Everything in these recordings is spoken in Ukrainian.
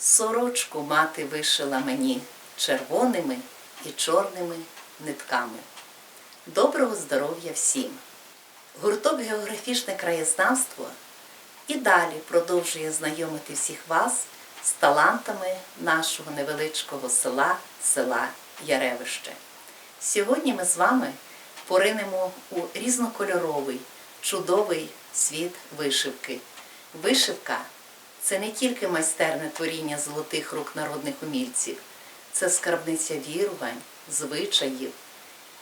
Сорочку мати вишила мені червоними і чорними нитками. Доброго здоров'я всім! Гурток географічне краєзнавство і далі продовжує знайомити всіх вас з талантами нашого невеличкого села, села Яревище. Сьогодні ми з вами поринемо у різнокольоровий, чудовий світ вишивки. Вишивка це не тільки майстерне творіння золотих рук народних умільців, це скарбниця вірувань, звичаїв,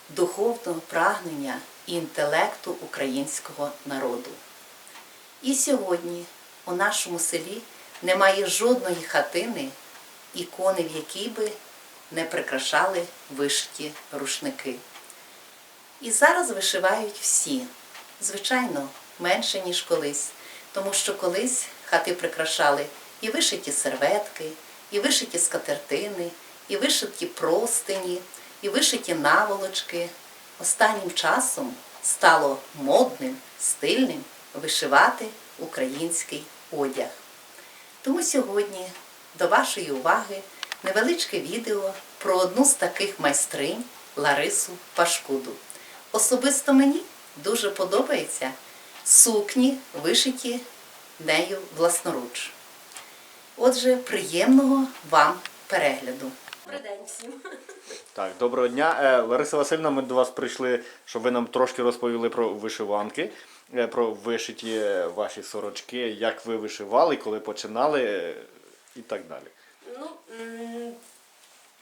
духовного прагнення і інтелекту українського народу. І сьогодні у нашому селі немає жодної хатини, ікони, в якій би не прикрашали вишиті рушники. І зараз вишивають всі, звичайно, менше, ніж колись, тому що колись хати прикрашали і вишиті серветки, і вишиті скатертини, і вишиті простині, і вишиті наволочки. Останнім часом стало модним, стильним вишивати український одяг. Тому сьогодні до вашої уваги невеличке відео про одну з таких майстринь Ларису Пашкуду. Особисто мені дуже подобаються сукні, вишиті нею власноруч. Отже, приємного вам перегляду. Добрий день всім. Так, доброго дня. Е, Лариса Васильівна, ми до вас прийшли, щоб ви нам трошки розповіли про вишиванки, е, про вишиті е, ваші сорочки, як ви вишивали, коли починали і так далі.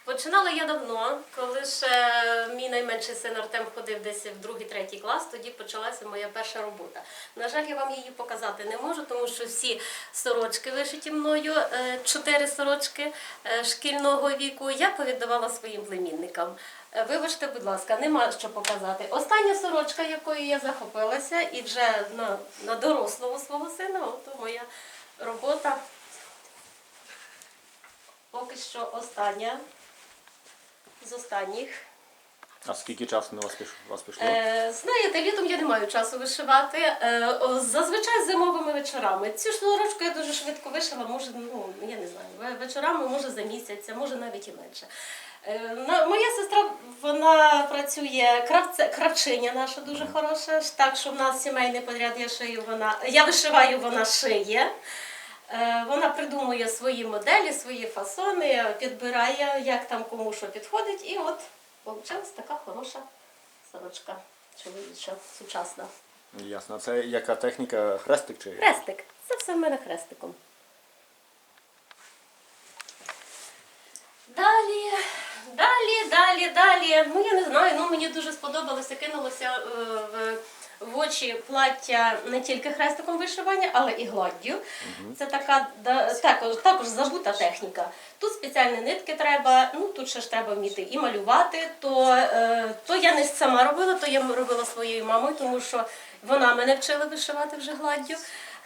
Починала я давно, коли ще мій найменший син Артем ходив десь в другий, третій клас, тоді почалася моя перша робота. На жаль, я вам її показати не можу, тому що всі сорочки вишиті мною, е, чотири сорочки е, шкільного віку, я повіддавала своїм племінникам. Е, Вибачте, будь ласка, нема що показати. Остання сорочка, якою я захопилася, і вже на, на дорослого свого сина, от моя робота. Поки що остання з останніх. А скільки часу на вас піш- вас пішло? Е, знаєте, літом я не маю часу вишивати. Е, о, зазвичай зимовими вечорами. Цю ж сорочку я дуже швидко вишила, може, ну я не знаю, вечорами, може за місяць, а може навіть і менше. Е, моя сестра вона працює кравце, кравчиня наша дуже хороша. Так що в нас сімейний подряд я шию, вона я вишиваю, вона шиє. Е, Вона придумує свої моделі, свої фасони, підбирає, як там кому що підходить, і от вийшла така хороша сорочка чоловіча, сучасна. Ясно. Це яка техніка? Хрестик чи? Хрестик. Це все в мене хрестиком. Далі, далі, далі, далі. Ну я не знаю, ну мені дуже сподобалося, кинулося е, в, в очі плаття не тільки хрестиком вишивання, але і гладдю. Це така да, також, також забута техніка. Тут спеціальні нитки треба, ну тут ще ж треба вміти і малювати. То, е, то я не сама робила, то я робила своєю мамою, тому що вона мене вчила вишивати вже гладдю.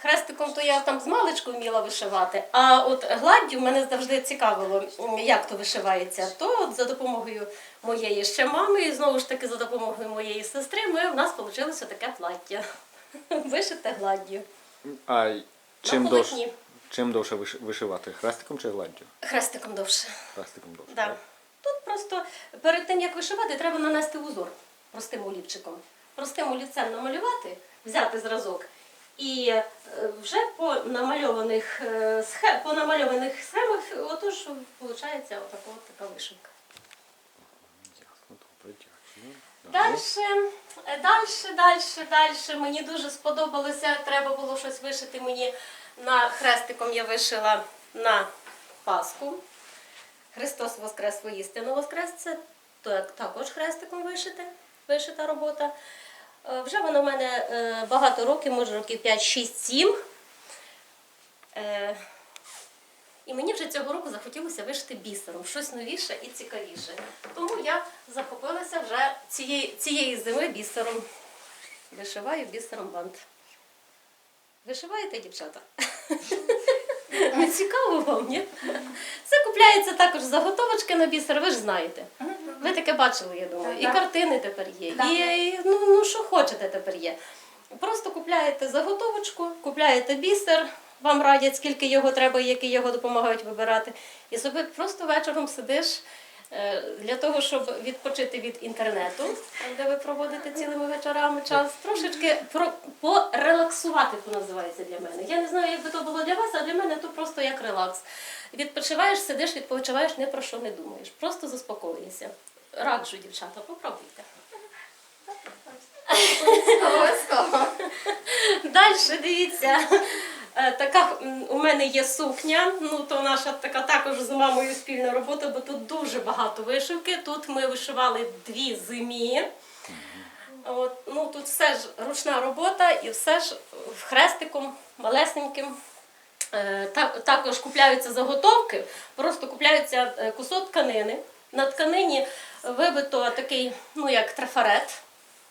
Хрестиком то я там з маличку вміла вишивати, а от гладдю мене завжди цікавило, як то вишивається. То от за допомогою моєї ще мами, і знову ж таки за допомогою моєї сестри, ми, у нас вийшло таке плаття. Вишите гладдю. А чим довше, чим довше вишивати? Хрестиком чи гладдю? Хрестиком довше. Хрестиком довше. Да. так? Тут просто перед тим, як вишивати, треба нанести узор простим олівчиком. Простим олівцем намалювати, взяти зразок. І е, вже по намальованих, е, схе- по намальованих схемах, отож, виходить отака, от така вишивка. Дальше, е, дальше, дальше, дальше. Мені дуже сподобалося. Треба було щось вишити мені на хрестиком. Я вишила на Пасху. Христос Воскрес воістину Воскрес. Це також хрестиком вишите, вишита робота. Е, Вже воно в мене е, багато років, може років 5, 6, 7. Е, І мені вже цього року захотілося вишити бісером, щось новіше і цікавіше. Тому я захопилася вже цієї, цієї зими бісером. Вишиваю бісером бант. Вишиваєте, дівчата? Не цікаво вам, ні? Це купляється також заготовочки на бісер, ви ж знаєте. Ви таке бачили, я думаю. І Так. картини тепер є. Так. І, і, ну, ну що хочете тепер є. Просто купляєте заготовочку, купляєте бісер, вам радять, скільки його треба, і які його допомагають вибирати. І собі просто вечором сидиш для того, щоб відпочити від інтернету, де ви проводите цілими вечорами час, трошечки про, порелаксувати, то називається для мене. Я не знаю, як би то було для вас, а для мене то просто як релакс. Відпочиваєш, сидиш, відпочиваєш, ні про що не думаєш. Просто заспокоюєшся. Раджу, дівчата, попробуйте. Далі дивіться. Е, Така у мене є сукня. Ну то наша така також з мамою спільна робота, бо тут дуже багато вишивки. Тут ми вишивали дві зимі. От, ну тут все ж ручна робота і все ж хрестиком малесеньким. Е, також купляються заготовки, просто купляється е, кусок тканини. На тканині вибито такий, ну як трафарет,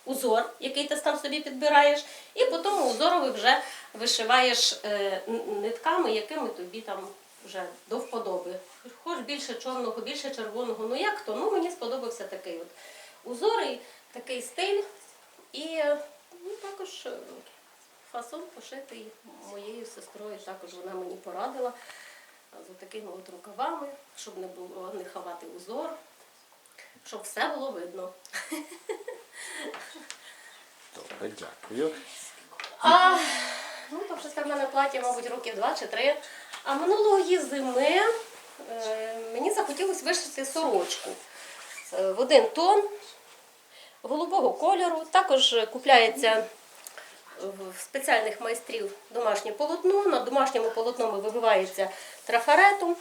узор, який ти там собі підбираєш, і по тому узорові вже вишиваєш е, нитками, якими тобі там вже до вподоби. Хоч більше чорного, більше червоного. Ну як то? Ну мені сподобався такий от узор і такий стиль. І ну, також е, фасон пошитий моєю сестрою. Також вона мені порадила з такими от рукавами, щоб не було не ховати узор, щоб все було видно. Добре, дякую. А, ну, вже в мене плаття, мабуть, років два чи три. А минулої зими е, мені захотілося вишити сорочку Е, в один тон голубого кольору. Також купляється в спеціальних майстрів домашнє полотно. На домашньому полотно вибивається трафаретом.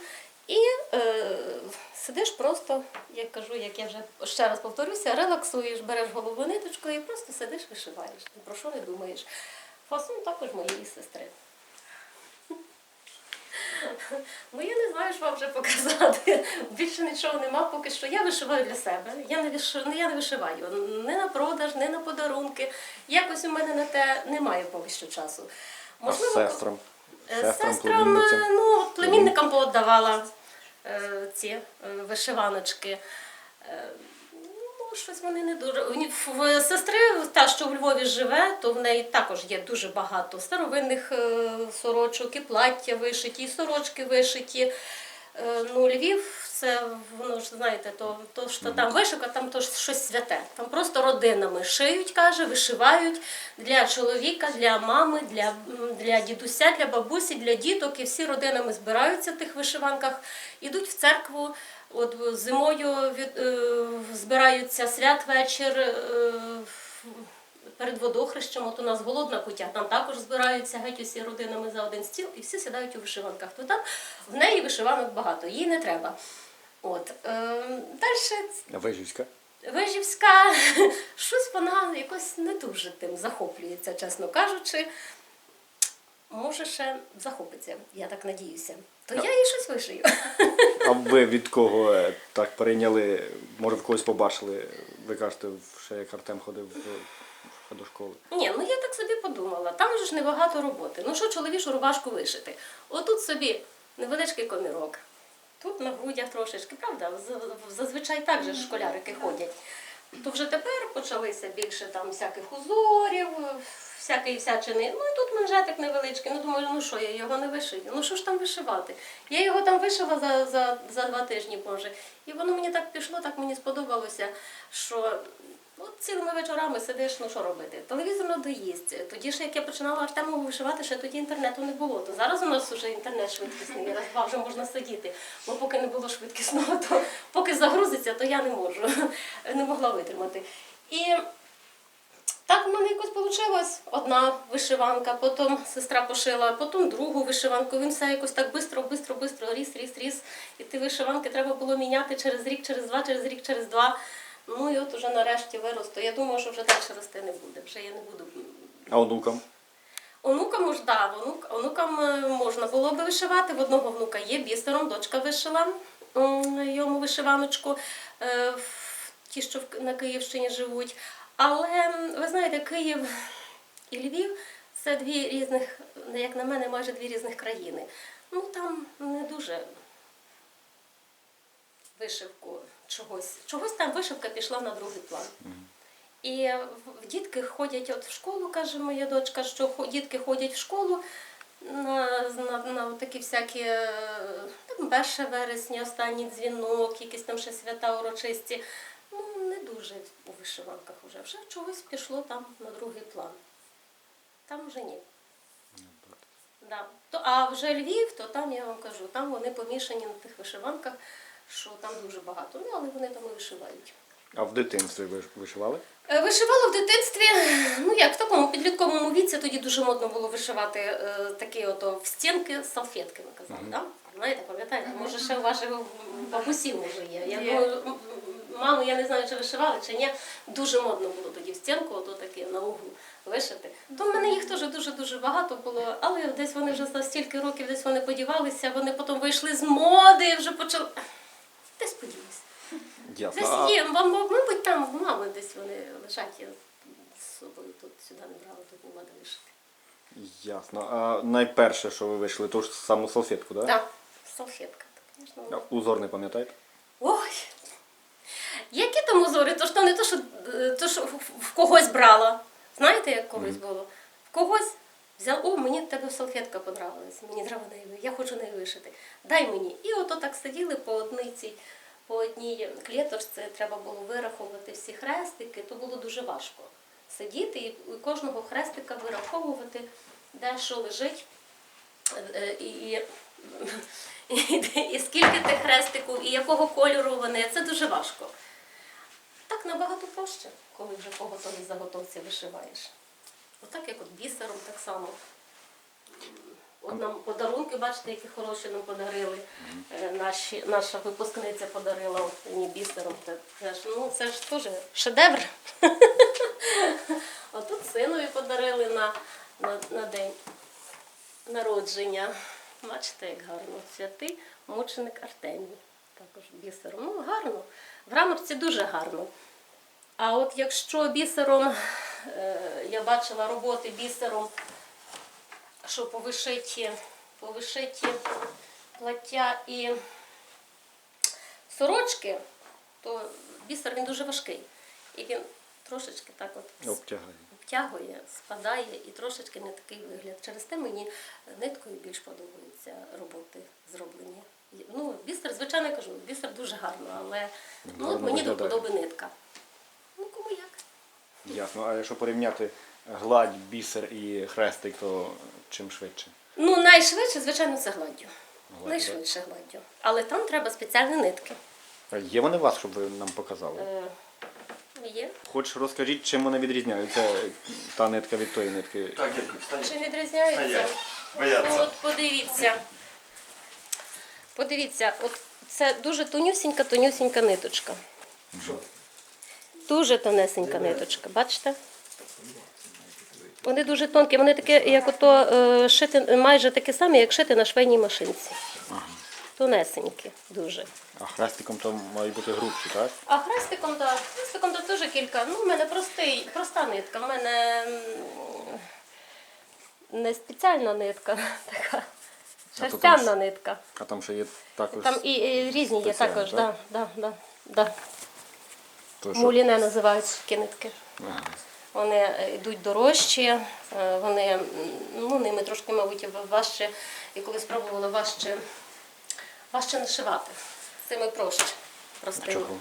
Просто, як кажу, як я вже ще раз повторюся, релаксуєш, береш голову ниточку і просто сидиш, вишиваєш. Ні про що не думаєш. Фасон також моєї сестри. Ну я не знаю, що вам вже показати. Більше нічого нема, поки що я вишиваю для себе. Я не вишиваю, я не вишиваю не на продаж, не на подарунки. Якось у мене на те немає поки що часу. А з сестрам? Сестрам, Сестрам, племінницям? е, ну, племінникам пооддавала е, ці е, вишиваночки. Е, Ну, щось вони не дуже. В сестри, та, що в Львові живе, то в неї також є дуже багато старовинних е, сорочок, і плаття вишиті, і сорочки вишиті. Е, Ну, Львів, це воно ж знаєте, то, то що там вишивка, там то щось святе. Там просто родинами шиють, каже, вишивають для чоловіка, для мами, для, для дідуся, для бабусі, для діток. І всі родинами збираються в тих вишиванках, ідуть в церкву. От зимою від, е, збираються святвечір. Е, Перед водохрещем, от у нас голодна кутя, там також збираються геть усі родинами за один стіл і всі сідають у вишиванках. То там в неї вишиванок багато, їй не треба. От. Е, далі Вижівська. Вижівська, щось вона якось не дуже тим захоплюється, чесно кажучи. Може, ще захопиться, я так надіюся. То я їй щось вишию. А ви від кого е, так перейняли? Може, в когось побачили? Ви кажете, ще як Артем ходив в- до школи. Ні, ну я так собі подумала, там же ж небагато роботи. Ну що чоловічу рубашку вишити? Отут собі невеличкий комірок, тут на грудях трошечки, правда? Зазвичай так же школярики ходять. То вже тепер почалися більше там всяких узорів, всякої всячини. Ну і тут манжетик невеличкий. Ну думаю, ну що, я його не вишию. Ну що ж там вишивати? Я його там вишила за, за, за два тижні, може. І воно мені так пішло, так мені сподобалося, що От цілими вечорами сидиш, ну що робити? Телевізор надоїсть. Тоді ж, як я починала Артему вишивати, ще тоді інтернету не було. То зараз у нас вже інтернет швидкісний, раз вже можна сидіти. Бо поки не було швидкісного, то поки загрузиться, то я не можу, не могла витримати. І так в мене якось вийшло. Одна вишиванка, потім сестра пошила, потім другу вишиванку. Він все якось так швидко, швидко, швидко ріс, ріс, ріс. І ті вишиванки треба було міняти через рік, через два, через рік, через два. Ну і от уже нарешті виросту. Я думаю, що вже далі рости не буде. Вже я не буду. А онукам? Онукам мож, да, онук, онукам е, можна було би вишивати. В одного внука є бісером, дочка вишила йому вишиваночку, е, ті, що на Київщині живуть. Але ви знаєте, Київ і Львів це дві різних, як на мене, майже дві різних країни. Ну там не дуже вишивку чогось. Чогось там вишивка пішла на другий план. І дітки ходять от в школу, каже моя дочка, що дітки ходять в школу, на, на, на такі всякі е, там 1 вересня, останній дзвінок, якісь там ще свята урочисті. Ну, не дуже у вишиванках вже. Вже чогось пішло там на другий план. Там вже ні. Да. То, а вже Львів, то там я вам кажу, там вони помішані на тих вишиванках, що там дуже багато. Ну, але вони там і вишивають. А в дитинстві ви вишивали? Е, Вишивала в дитинстві, ну як в такому підлітковому віці, тоді дуже модно було вишивати е, такі ото в стінки салфетки, ми казали, да? Знаєте, пам'ятаєте, може ще у ваших бабусів може є. Я Є. думаю, м- я не знаю, чи вишивали, чи ні. Дуже модно було тоді в стінку, ото таке на углу вишити. То в мене їх теж дуже-дуже багато було, але десь вони вже за стільки років десь вони подівалися, вони потім вийшли з моди, вже почали. Десь поділися. Ясно. Десь є, вам, мабуть, там в мами десь вони лежать, я з собою тут сюди не брала, тут нема де лишити. ясно. А найперше, що ви вишили, ту ж саму салфетку, так? Так, салфетка, звісно. Узор не пам'ятаєте? Ой! Які там узори? То ж то не то, що, е, то, що в- в когось брала. Знаєте, як колись було? В когось взяв, о, мені тебе салфетка понравилась, мені треба неї, я хочу неї вишити. Дай мені. І ото так сиділи по одній цій, по одній клеточці, треба було вираховувати всі хрестики, то було дуже важко сидіти і кожного хрестика вираховувати, де що лежить. Е, і, і, і, і скільки тих хрестиків, і якого кольору вони, це дуже важко. Так набагато проще, коли вже по готовій заготовці вишиваєш. Отак, як от бісером, так само. От нам подарунки, бачите, які хороші нам подарили. Е, Наші, наша випускниця подарила от мені бісером. Це ну, це ж теж шедевр. А тут синові подарили на, на, на день народження. Бачите, як гарно. Святий мученик Артемій. Також бісером. Ну, гарно. В рамочці дуже гарно. А от якщо бісером, я бачила роботи бісером, що по вишиті, по вишиті плаття і сорочки, то бісер він дуже важкий. І він трошечки так от Обтягає. обтягує, спадає і трошечки не такий вигляд. Через те мені ниткою більш подобаються роботи зроблені. Ну, бісер, звичайно, я кажу, бісер дуже гарно, але ну, мені до вподоби нитка. Ну. Ясно. А якщо порівняти гладь, бісер і хрестик, то чим швидше? Ну, найшвидше, звичайно, це гладдю. Гладдю, Найшвидше гладдю. Але там треба спеціальні нитки. А Є вони у вас, щоб ви нам показали? Е, є. Хоч розкажіть, чим вони відрізняються, та нитка від тої нитки. Так, дякую, встань. Чи відрізняються? Стоять. Бояться. От подивіться. Подивіться, от це дуже тонюсінька, тонюсінька ниточка. Дуже тонесенька ниточка, бачите? Вони дуже тонкі, вони такі, як ото е, шити, майже такі самі, як шити на швейній машинці. Тонесенькі, дуже. А хрестиком то мають бути грубші, так? А хрестиком, так, хрестиком то теж кілька. Ну, в мене простий, проста нитка. В мене не спеціальна нитка, така шерстяна нитка. А там ще є також. Там і, і різні є також, так? да, да, да, да. То, що- Муліне називають такі нитки. Ага. Вони е, йдуть дорожчі, е, вони ну, ними трошки, мабуть, важче, і коли спробували важче, важче нашивати. Цими проще. Простими. Чого?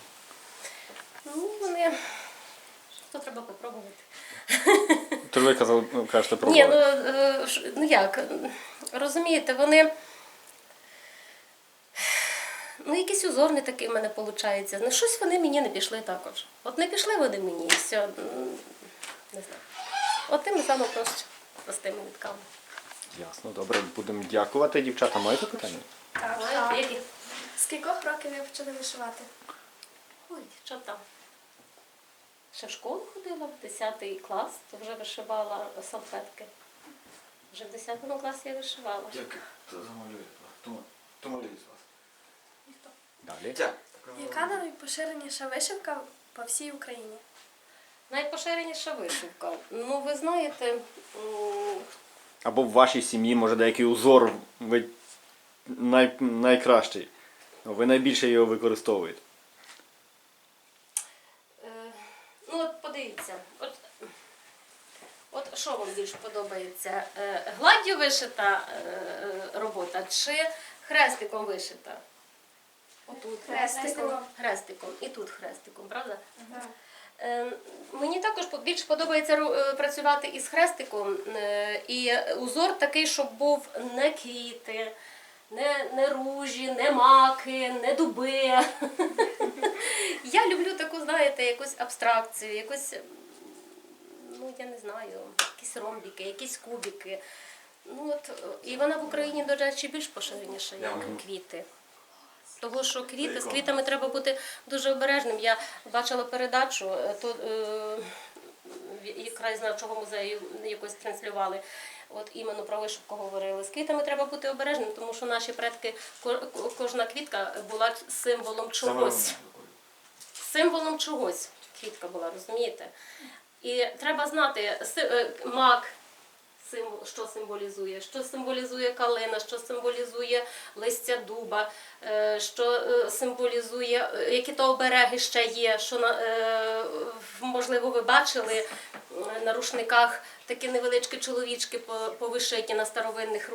Ну, вони. То треба попробувати. То ви казали, ну, кажете про Ні, ну, е, ну як, розумієте, вони. Ну, якийсь узор не такий в мене виходить. Ну, щось вони мені не пішли також. От не пішли вони мені і все. Не знаю. От тими саме проще, простими нитками. Ясно, добре, будемо дякувати. Дівчата, маєте питання? Так, так. які? З кількох років ви почали вишивати? Ой, що там? Ще в школу ходила, в 10 клас, то вже вишивала салфетки. Вже в 10 класі я вишивала. Дякую. Хто замалює? Хто малює з вас? Далі. Яка найпоширеніша вишивка по всій Україні? Найпоширеніша вишивка. Ну, ви знаєте, Або в вашій сім'ї, може, деякий узор ви най, найкращий. Ви найбільше його використовуєте. е, ну от подивіться, от, От що вам більш подобається? Е, Гладдю вишита е, робота чи хрестиком вишита? Отут Хрестиком. Хрестиком. І тут хрестиком, правда? Е, Мені також більш подобається е, працювати із хрестиком. е, І узор такий, щоб був не квіти, не, не ружі, не маки, не дуби. Я люблю таку, знаєте, якусь абстракцію, якусь, ну я не знаю, якісь ромбіки, якісь кубики. Ну от, і вона в Україні, до речі, більш поширеніша, як квіти. Того, що квіти, з квітами треба бути дуже обережним. Я бачила передачу, е, то е, в- краєзнавчого музею якось транслювали. От іменно про вишивку говорили. З квітами треба бути обережним, тому що наші предки, ко- ко- кожна квітка була символом чогось. Символом чогось квітка була, розумієте? І треба знати е, мак, що символізує, що символізує калина, що символізує листя дуба, е, що е, символізує, е, які то обереги ще є, що можливо ви бачили на рушниках такі невеличкі чоловічки повишиті на старовинних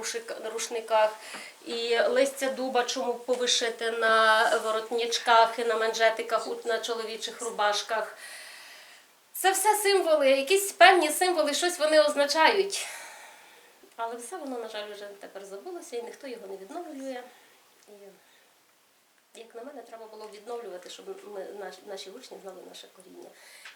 рушниках. І листя дуба чому повишити на воротничках і на манжетиках на чоловічих рубашках. Це все символи, якісь певні символи, щось вони означають. Але все воно, на жаль, вже тепер забулося і ніхто його не відновлює. І, як на мене, треба було відновлювати, щоб ми, наш, наші учні знали наше коріння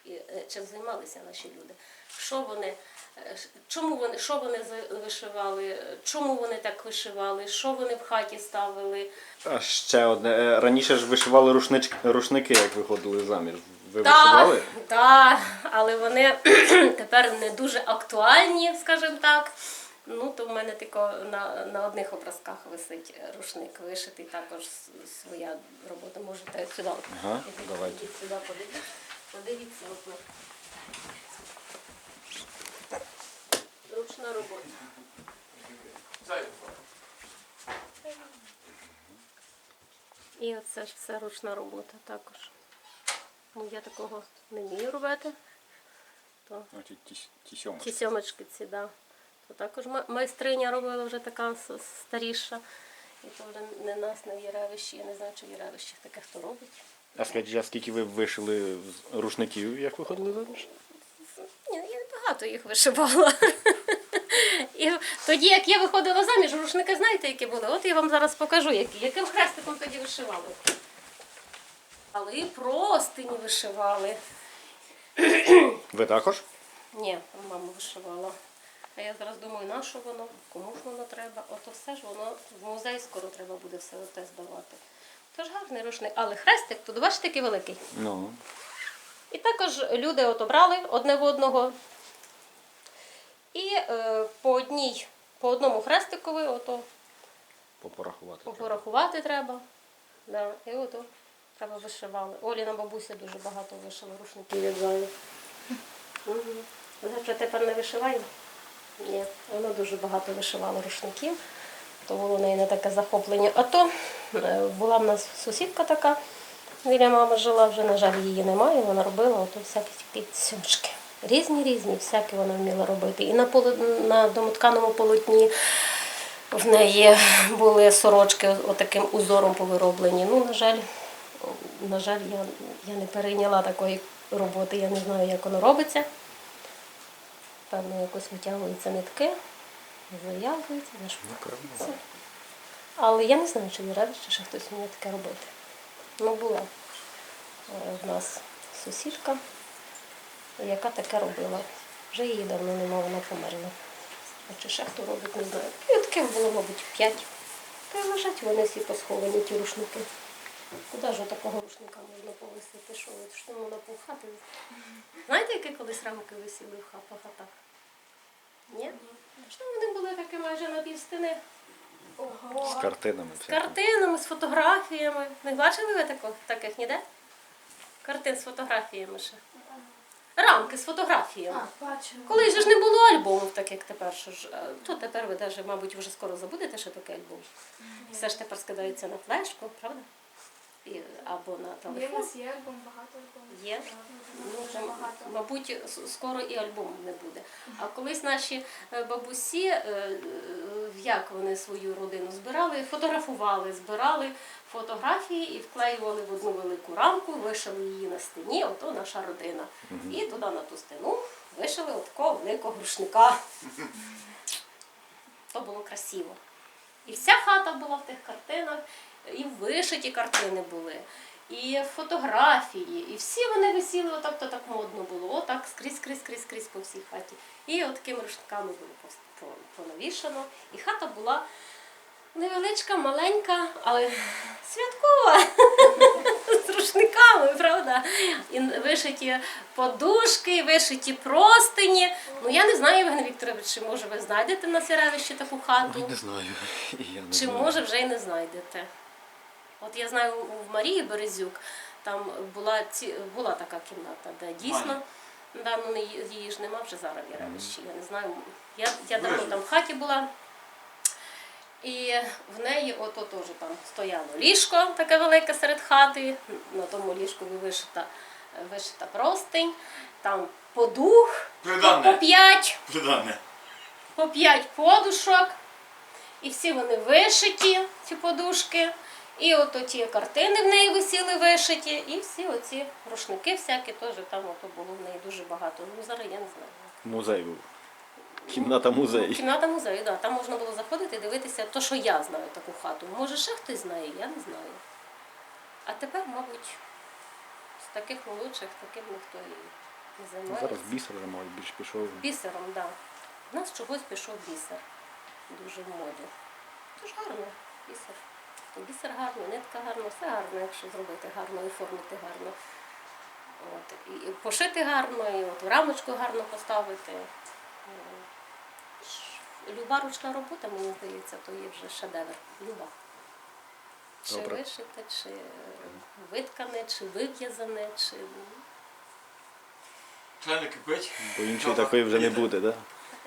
і е, чим займалися наші люди. Що вони, е, чому вони, що вони вишивали, чому вони так вишивали, що вони в хаті ставили. А ще одне. е, Раніше ж вишивали рушнич... рушники, як виходили заміж. Ви Так, так, але вони тепер не дуже актуальні, скажімо так. Ну, то в мене тільки на, на одних образках висить рушник вишитий, також своя робота. Можете сюди. Ага, Ідіть, давайте. ідіть сюди, подивіться. Подивіться. Ручна робота. І оце ж все ручна робота також. Ну, я такого не вмію робити. То ті сьомочки ці, да. То також майстриня робила вже така старіша. І то вже не нас, не в Єревищі. Я не знаю, чи в Єревищі таке хто робить. А скажіть, а скільки ви вишили рушників, як виходили заміж? Ні, я багато їх вишивала. І тоді, як я виходила заміж, рушники знаєте, які були? От я вам зараз покажу, які. Яким хрестиком тоді вишивали. Але і простині вишивали. Ви також? Ні, мама вишивала. А я зараз думаю, на що воно, кому ж воно треба. Ото все ж воно в музей скоро треба буде все оте здавати. Тож гарний рушник. Але хрестик тут, бачите, який великий. Ну. І також люди от обрали одне в одного. І е, по одній, по одному хрестикові ото Попорахувати. порахувати треба. Да. І ото треба вишивали. Оліна бабуся дуже багато вишила рушників від заю. Угу. Вже тепер не вишиває? Ні, вона дуже багато вишивала рушників, то було в неї не таке захоплення. А то е, була в нас сусідка така, біля мами жила, вже, на жаль, її немає, вона робила ото всякі такі сумочки. Різні різні, всякі вона вміла робити. І на, поло... на домотканому полотні в неї були сорочки отаким узором повироблені. Ну, на жаль, на жаль, я, я не перейняла такої роботи, я не знаю, як воно робиться. Певно, якось витягуються нитки, зав'язуються, зашпаковуються. Але я не знаю, чи Єревич, чи ще хтось вміє таке робити. Ну, була е, в нас сусідка, яка таке робила. Вже її давно нема, вона померла. А чи ще хто робить, не знаю. І таких було, мабуть, п'ять. Та й лежать вони всі посховані, ті рушники. Куди ж такого рушника можна повисити? Що що воно повхати? Знаєте, які колись рамки висіли в ха- по хатах? Ні? Що вони були такі майже на півстини? З картинами. З картинами, з фотографіями. Не бачили ви таких, таких ніде? Картин з фотографіями ще. Рамки з фотографіями. бачу. Колись же ж не було альбомів, так як тепер. Що ж, е, то тепер ви даже, мабуть, вже скоро забудете, що таке альбом. Все ж тепер скидається на флешку, правда? І- або на Є телефон. нас є альбом, багато альбомів. Є? Ну, вже, мабуть, с- скоро і альбому не буде. А колись наші е, бабусі, е, е, як вони свою родину збирали, фотографували, збирали фотографії і вклеювали в одну велику рамку, вишили її на стіні, ото наша родина. І туди на ту стіну вишили от такого великого рушника. То було красиво. І вся хата була в тих картинах, і вишиті картини були, і фотографії, і всі вони висіли, отак то так модно було, отак скрізь, скрізь, скрізь, скрізь по всій хаті. І от такими рушниками було понавішано. І хата була невеличка, маленька, але святкова. З рушниками, правда? І вишиті подушки, вишиті простині. Ну я не знаю, Євген Вікторович, чи може ви знайдете на Сіравищі таку хату? Не знаю. І я не Чи знаю. може вже й не знайдете? От я знаю, в Марії Березюк там була ці, була така кімната, де дійсно. Да, ну, її ж нема вже зараз в Яремищі, я не знаю. Я, я давно там в хаті була. І в неї ото теж там стояло ліжко таке велике серед хати. На тому ліжку вишита, вишита простинь, там подух по п'ять по п'ять подушок, і всі вони вишиті, ці подушки. І от ті картини в неї висіли вишиті, і всі оці рушники всякі теж там ото було в неї дуже багато. Ну зараз я не знаю. Музей був. Кімната музей. Кімната музею, да, там можна було заходити і дивитися, то, що я знаю таку хату. Може, ще хтось знає, я не знаю. А тепер, мабуть, з таких молодших таким ніхто і не займається. Зараз бісер мабуть більш пішов. Бісером, так. Да. У нас чогось пішов бісер. Дуже в моді. Дуже гарно, бісер. Бісер гарно, нитка гарна, все гарно, якщо зробити гарно оформити гарно. От. І пошити гарно, і от в рамочку гарно поставити. Люба ручна робота, мені здається, то є вже шедевр. Люба. Чи Добре. вишите, чи виткане, чи вив'язане, чи кипить. Бо іншої такої вже не буде, так?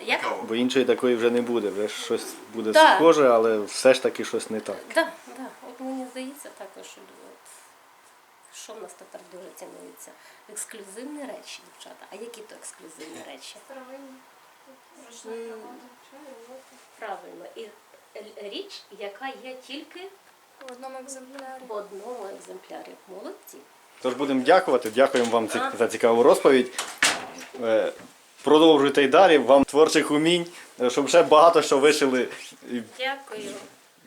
Як? Бо іншої такої вже не буде. Вже щось буде Так. схоже, але все ж таки щось не так. Так, да, от мені здається також, що от, що в нас тепер дуже цінується? Ексклюзивні речі, дівчата. А які то ексклюзивні речі? Робота. Правильно, і е, річ, яка є тільки В одному екземплярі. в одному екземплярі. Молодці. Тож будемо дякувати. Дякуємо вам за цікаву розповідь. Продовжуйте й далі, вам творчих умінь, е, щоб ще багато що вишили Дякую.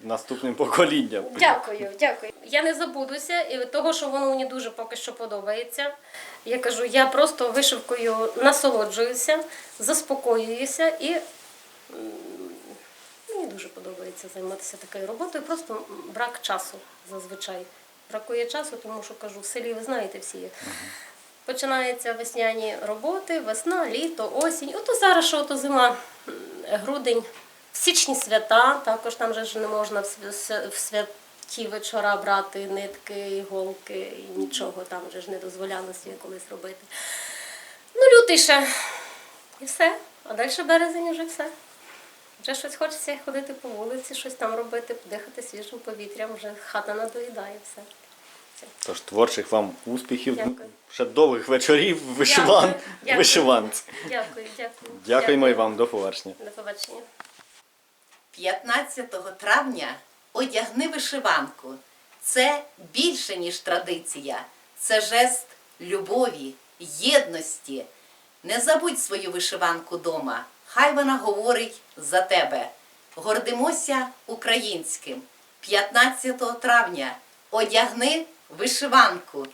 наступним поколінням. Дякую, дякую. Я не забудуся і від того, що воно мені дуже поки що подобається. Я кажу, я просто вишивкою насолоджуюся, заспокоююся і мені дуже подобається займатися такою роботою. Просто брак часу зазвичай. Бракує часу, тому що кажу, в селі ви знаєте всі. Починаються весняні роботи, весна, літо, осінь. Ото зараз, що ото зима, грудень, в січні свята, також там же не можна в святі вечора брати нитки, іголки нічого там вже ж не дозволялося колись робити. Ну, лютий ще. І все. А далі березень вже все. Вже щось хочеться ходити по вулиці, щось там робити, дихати свіжим повітрям, вже хата надоїдає все. Тож творчих вам успіхів, Дякую. ще довгих вечорів, вишиван, Дякую. вишиванці. Дякую, дякую. Дякуємо і вам, до побачення. До побачення. 15 травня одягни вишиванку. Це більше, ніж традиція. Це жест любові, єдності. Не забудь свою вишиванку дома. Хай вона говорить за тебе. Гордимося українським. 15 травня одягни вишиванку.